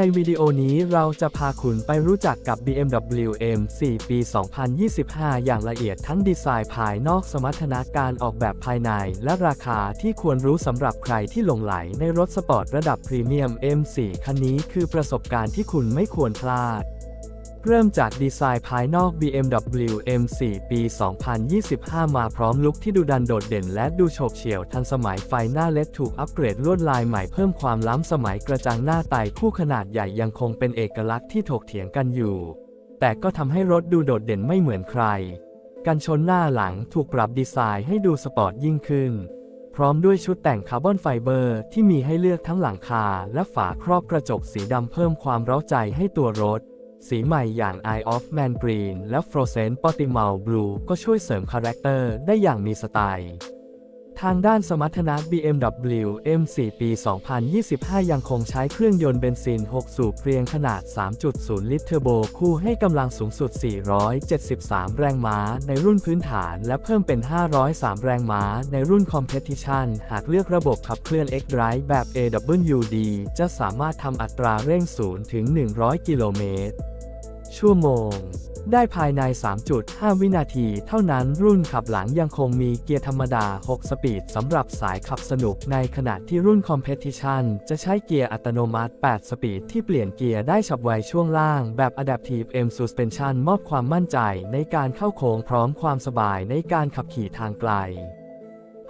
ในวิดีโอนี้เราจะพาคุณไปรู้จักกับ BMW M4 ปี 2025 อย่างละเอียดทั้งดีไซน์ภายนอกสมรรถนะการออกแบบภายใน และราคาที่ควรรู้สำหรับใครที่หลงไหลในรถสปอร์ตระดับพรีเมียม M4 คันนี้คือประสบการณ์ที่คุณไม่ควรพลาด เริ่มจากดีไซน์ภายนอก BMW M4 ปี 2025 มาพร้อมลุคที่ดูดันโดดเด่นและดูโฉบเฉี่ยวทันสมัยไฟหน้าเลดถูกอัปเกรดลวดลายใหม่เพิ่มความล้ำสมัยกระจังหน้าไตคู่ขนาดใหญ่ยังคงเป็นเอกลักษณ์ที่ถกเถียงกันอยู่ แต่ก็ทำให้รถดูโดดเด่นไม่เหมือนใคร กันชนหน้าหลังถูกปรับดีไซน์ให้ดูสปอร์ตยิ่งขึ้น พร้อมด้วยชุดแต่งคาร์บอนไฟเบอร์ที่มีให้เลือกทั้งหลังคา และฝาครอบกระจกสีดำเพิ่มความเร้าใจให้ตัวรถ สีใหม่อย่าง Eye of Man Green และ Frozen Portimao Blue ก็ช่วยเสริมคาแรคเตอร์ได้อย่างมีสไตล์ ทางด้านสมรรถนะ BMW M4 ปี 2025 ยังคงใช้เครื่องยนต์เบนซิน 6 สูบเพียงขนาด 3.0 ลิตรเทอร์โบคู่ให้กำลังสูงสุด 473 แรงม้าในรุ่นพื้นฐาน และเพิ่มเป็น 503 แรงม้าในรุ่น Competition หากเลือกระบบขับเคลื่อน X-Drive แบบ AWD จะสามารถทำอัตราเร่ง 0 ถึง 100 กิโลเมตร ชั่วโมง ได้ภายใน 3.5 วินาทีเท่านั้นรุ่นขับหลังยังคงมีเกียร์ธรรมดา 6 สปีดสำหรับสายขับสนุกในขณะที่รุ่น Competition จะใช้เกียร์อัตโนมัติ 8 สปีดที่เปลี่ยนเกียร์ได้ฉับไวช่วงล่างแบบ Adaptive M Suspension มอบความมั่นใจในการเข้าโค้งพร้อมความสบายในการขับขี่ทางไกล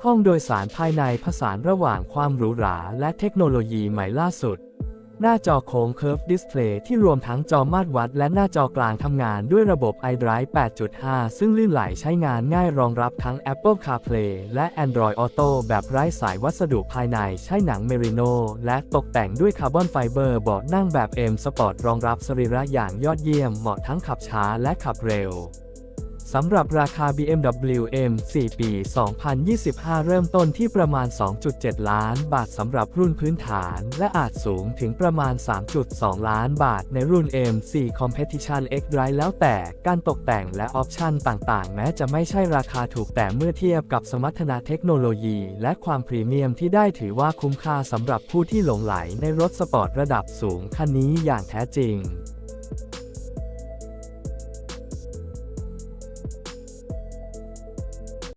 ห้องโดยสารภายในผสานระหว่างความหรูหราและเทคโนโลยีใหม่ล่าสุด หน้าจอโค้ง Curve Display ที่รวมทั้งจอมาตรวัด และหน้าจอกลางทำงานด้วยระบบ iDrive 8.5 ซึ่งลื่นไหลใช้งานง่ายรองรับทั้ง Apple CarPlay และ Android Auto แบบไร้สายวัสดุภายในใช้หนังเมริโนและตกแต่งด้วยคาร์บอนไฟเบอร์เบาะนั่งแบบ M Sport รองรับสรีระอย่างยอดเยี่ยมเหมาะทั้งขับช้าและขับเร็ว สำหรับราคา BMW M4 ปี 2025 เริ่มต้นที่ประมาณ 2.7 ล้านบาทสำหรับรุ่นพื้นฐาน และอาจสูงถึงประมาณ 3.2 ล้านบาทในรุ่น M4 Competition X Drive แล้วแต่การตกแต่งและออปชันต่างๆ แม้จะไม่ใช่ราคาถูกแต่เมื่อเทียบกับสมรรถนะเทคโนโลยี และความพรีเมียมที่ได้ถือว่าคุ้มค่าสำหรับผู้ที่หลงไหลในรถสปอร์ตระดับสูงคันนี้อย่างแท้จริง